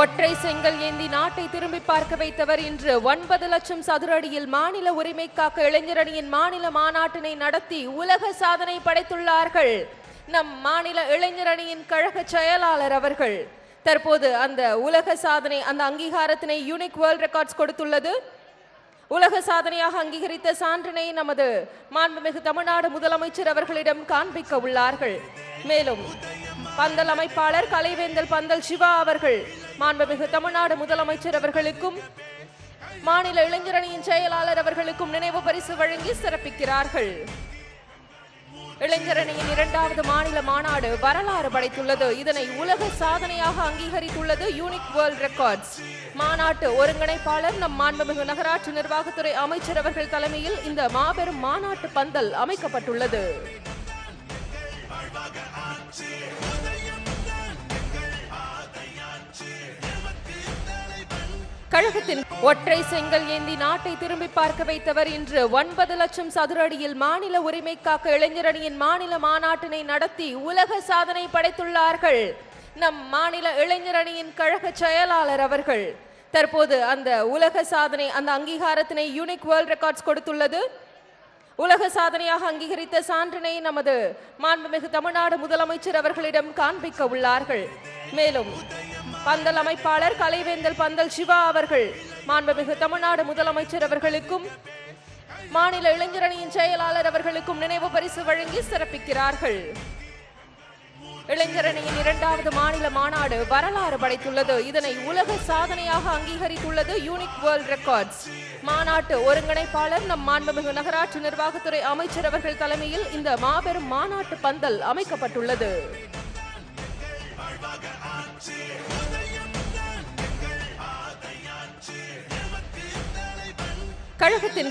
ஒற்றை செங்கல் ஏந்தி நாட்டை திரும்பி பார்க்க வைத்தவர் இன்று ஒன்பது லட்சம் சதுர அடியில் மாநில உரிமை காக்க இளைஞரணியின் மாநில மாநாட்டினை நடத்தி உலக சாதனை படைத்துள்ளார்கள். நம் மாநில இளைஞரணியின் கழக செயலாளர் அவர்கள். தற்போது அந்த உலக சாதனை அந்த அங்கீகாரத்தினை யூனிக் வேர்ல்ட் ரெக்கார்ட்ஸ் கொடுத்துள்ளது. உலக சாதனையாக அங்கீகரித்த சான்றினை நமது மாண்புமிகு தமிழ்நாடு முதலமைச்சர் அவர்களிடம் காண்பிக்க உள்ளார்கள். மேலும் பந்தல் அமைப்பாளர் கலைவேந்தல் பந்தல் சிவா அவர்கள் மாண்புமிகு தமிழ்நாடு முதலமைச்சர் அவர்களுக்கும் மாநில இளைஞரணியின் செயலாளர் அவர்களுக்கும் நினைவு பரிசு வழங்கி சிறப்பிக்கிறார்கள். இளைஞரணியின் இரண்டாவது மாநில மாநாடு வரலாறு படைத்துள்ளது. இதனை உலக சாதனையாக அங்கீகரித்துள்ளது யூனிக் வேர்ல்ட் ரெக்கார்ட்ஸ் மாநாட்டு ஒருங்கிணைப்பாளர் நம் மாண்புமிகு நகராட்சி நிர்வாகத்துறை அமைச்சர் அவர்கள் தலைமையில் இந்த மாபெரும் மாநாட்டு பந்தல் அமைக்கப்பட்டுள்ளது. கழகத்தின் ஒற்றை செங்கல் ஏந்தி நாட்டை திரும்பி பார்க்க வைத்தவர் இன்று ஒன்பது லட்சம் சதுர அடியில் மாநில உரிமை காக்க இளைஞரணியின் மாநில மாநாட்டினை நடத்தி உலக சாதனை படைத்துள்ளார்கள். நம் மாநில இளைஞரணியின் கழக செயலாளர் அவர்கள். தற்போது அந்த உலக சாதனை அந்த அங்கீகாரத்தினை யூனிக் வேர்ல்ட் ரெக்கார்ட்ஸ் கொடுத்துள்ளது. உலக சாதனையாக அங்கீகரித்த சான்றினை நமது மாண்புமிகு தமிழ்நாடு முதலமைச்சர் அவர்களிடம் காண்பிக்க உள்ளார்கள். மேலும் பந்தல் அமைப்பாளர் கலைவேந்தல் பந்தல் சிவா அவர்கள் மாண்புமிகு தமிழ்நாடு முதலமைச்சர் அவர்களுக்கும் மாநில இளைஞரணியின் செயலாளர் அவர்களுக்கும் நினைவு பரிசு வழங்கி சிறப்பிக்கிறார்கள். இளைஞரணியின் இரண்டாவது மாநில மாநாடு வரலாறு படைத்துள்ளது. இதனை உலக சாதனையாக அங்கீகரித்துள்ளது யூனிக் வேர்ல்ட் ரெக்கார்ட்ஸ் மாநாட்டு ஒருங்கிணைப்பாளர் நம் மாண்புமிகு நகராட்சி நிர்வாகத்துறை அமைச்சர் அவர்கள் தலைமையில் இந்த மாபெரும் மாநாட்டு பந்தல் அமைக்கப்பட்டுள்ளது. கழகத்தின்